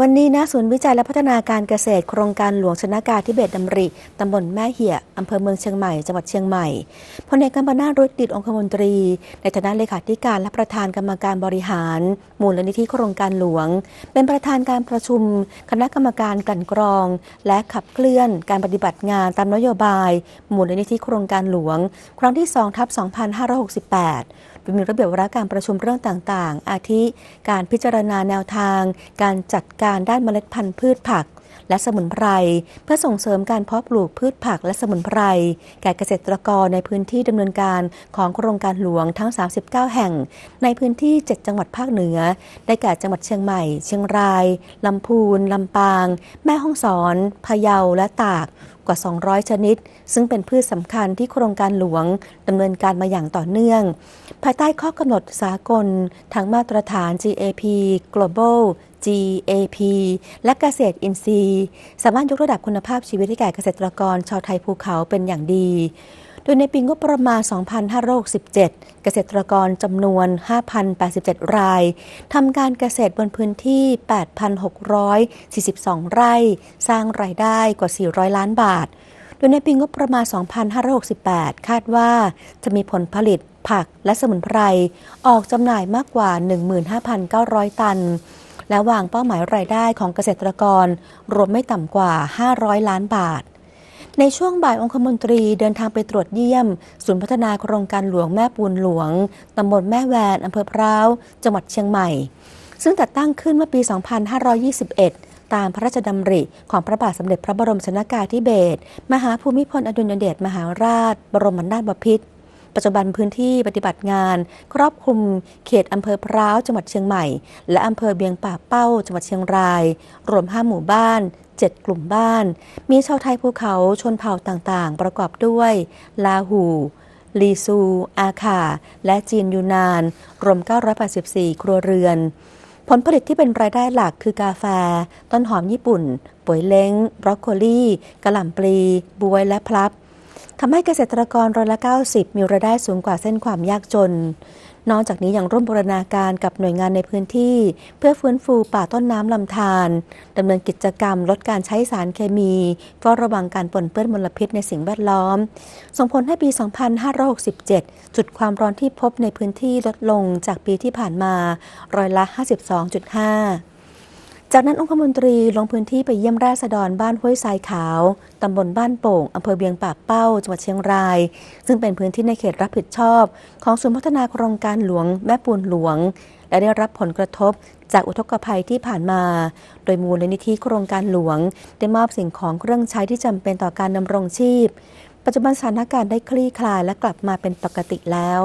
วันนี้ณศูนย์วิจัยและพัฒนาการเกษตรโครงการหลวงชนากาธิเบศดำริตำบลแม่เหี่ยอำเภอเมืองเชียงใหม่ จังหวัดเชียงใหม่พลเอกกัมปนาตรุษดิตองคมนตรี ในฐานะเลขาธิการและประธานกรรมการบริหาร มูลนิธิโครงการหลวง เป็นประธานการประชุม คณะกรรมการกลั่นกรอง และขับเคลื่อนการปฏิบัติงานตามนโยบาย มูลนิธิโครงการหลวง ครั้งที่2ทับ2568 โดยมีระเบียบวาระการประชุมเรื่องต่างๆ อาทิ การพิจารณาแนวทาง การจัดการด้านเมล็ดพันธุ์พืชผัก และสมุนไพรเพื่อส่งเสริมการเพาะปลูกพืชผักและสมุนไพรแก่เกษตรกรในพื้นที่ดำเนินการของโครงการหลวงทั้ง 39 แห่ง ในพื้นที่ 7 จังหวัดภาคเหนือ ได้แก่จังหวัดเชียงใหม่ เชียงรายลำพูนลำปาง แม่ฮ่องสอนพะเยาและตากกว่า 200 ชนิด ซึ่งเป็นพืชสำคัญที่โครงการหลวงดำเนินการมาอย่างต่อเนื่อง ภายใต้ข้อกำหนดสากลทั้งมาตรฐาน GAP Global GAP และเกษตรอินทรีย์ สามารถยกระดับคุณภาพชีวิตให้แก่เกษตรกรชาวไทยภูเขาเป็นอย่างดี โดยในปีงบประมาณ 2567 เกษตรกรจำนวน 5,087 รายทำการเกษตรบนพื้นที่ 8,642 ไร่ สร้างรายได้กว่า 400 ล้านบาทโดยในปีงบประมาณ 2568 คาดว่าจะมีผลผลิตผักและสมุนไพร ออกจำหน่ายมากกว่า 15,900 ตัน และวางเป้าหมายรายได้ของเกษตรกร รวมไม่ต่ำกว่า 500 ล้านบาท ในช่วงบ่ายองคมนตรีเดินทางไปตรวจเยี่ยม ศูนย์พัฒนาโครงการหลวงแม่ปูนหลวงตำบลแม่แวนอำเภอพร้าว จังหวัดเชียงใหม่ ซึ่งจัดตั้งขึ้นเมื่อปี 2521ตามพระราชดำริของพระบาทสมเด็จพระบรมชนากาธิเบศร มหาภูมิพลอดุลยเดชมหาราช บรมนาถบพิตร ปัจจุบันพื้นที่ปฏิบัติงาน ครอบคลุมเขตอำเภอพร้าวจังหวัดเชียงใหม่ และอำเภอเบียงป่าเป้าจังหวัดเชียงราย รวม 5 หมู่บ้าน 7 กลุ่มบ้าน มีชาวไทยภูเขาชนเผ่าต่างๆ ประกอบด้วย ลาหูลีซู อาคา และจีนยูนาน รวม 984 ครัวเรือน ผลผลิตที่เป็นรายได้หลักคือกาแฟ ต้นหอมญี่ปุ่นป่วยเล้ง บรอกโคลีกระหล่ำปลี บวยและพลับ ทำให้เกษตรกรร้อยละ 90 มีรายได้สูงกว่าเส้นความยากจน นอกจากนี้ยังร่วมบูรณาการกับหน่วยงานในพื้นที่ เพื่อฟื้นฟูป่าต้นน้ำลำธารดำเนินกิจกรรมลดการใช้สารเคมีเฝ้าระวังการปนเปื้อนมลพิษในสิ่งแวดล้อม ส่งผลให้ปี 2567 จุดความร้อนที่พบในพื้นที่ลดลงจากปีที่ผ่านมาร้อยละ 52.5 จากนั้นองคมนตรีลงพื้นที่ไปเยี่ยมราษฎรบ้านห้วยทรายขาว ตำบลบ้านโป่ง อำเภอเบียงปากเป้า จังหวัดเชียงราย ซึ่งเป็นพื้นที่ในเขตรับผิดชอบ ของศูนย์พัฒนาโครงการหลวงแม่ปูนหลวง และได้รับผลกระทบจากอุทกภัยที่ผ่านมา โดยมูลนิธิโครงการหลวง ได้มอบสิ่งของเครื่องใช้ที่จำเป็นต่อการดำรงชีพ ปัจจุบันสถานการณ์ได้คลี่คลายและกลับมาเป็นปกติแล้ว